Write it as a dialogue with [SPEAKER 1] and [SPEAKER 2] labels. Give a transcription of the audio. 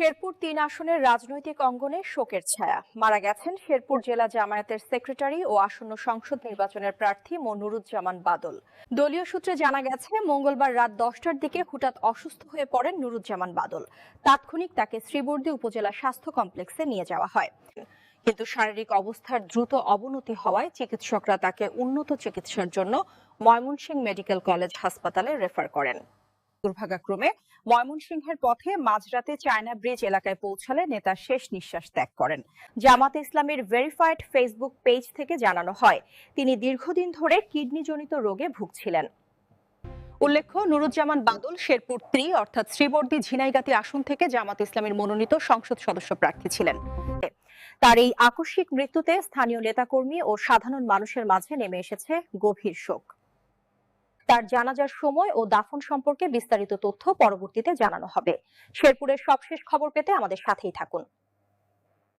[SPEAKER 1] শেরপুর তিন আসনের রাজনৈতিক অঙ্গনে শোকের ছায়া। মারা গেছেন শেরপুর জেলা জামায়াতের সেক্রেটারি ও আসন্ন সংসদ নির্বাচনের প্রার্থী মনুরুজ্জামান বাদল। দলীয় সূত্রে জানা গেছে, মঙ্গলবার রাত দশটার দিকে হঠাৎ অসুস্থ হয়ে পড়েন নুরুজ্জামান বাদল। তাৎক্ষণিক তাকে শ্রীবর্দী উপজেলা স্বাস্থ্য কমপ্লেক্সে নিয়ে যাওয়া হয়। কিন্তু শারীরিক অবস্থার দ্রুত অবনতি হওয়ায় চিকিৎসকরা তাকে উন্নত চিকিৎসার জন্য ময়মনসিংহ মেডিকেল কলেজ হাসপাতালে রেফার করেন। দুর্ভাগ্যক্রমে ময়মনসিংহের পথে মাঝরাতে চায়না ব্রিজ এলাকায় পৌঁছালে নেতা শেষ নিঃশ্বাস ত্যাগ করেন। জামাতে ইসলামের ভেরিফাইড ফেসবুক পেজ থেকে জানানো হয়, তিনি দীর্ঘদিন ধরে কিডনিজনিত রোগে ভুগছিলেন। উল্লেখ্য, নুরুজ্জামান বাদল শেরপুর ত্রি অর্থাৎ শ্রীবর্দী ঝিনাইগাতি আসন থেকে জামাত ইসলামের মনোনীত সংসদ সদস্য প্রার্থী ছিলেন। তার এই আকস্মিক মৃত্যুতে স্থানীয় নেতাকর্মী ও সাধারণ মানুষের মাঝে নেমে এসেছে গভীর শোক। তার জানাজার সময় ও দাফন সম্পর্কে বিস্তারিত তথ্য পরবর্তীতে জানানো হবে। শেরপুরের সবশেষ খবর পেতে আমাদের সাথেই থাকুন।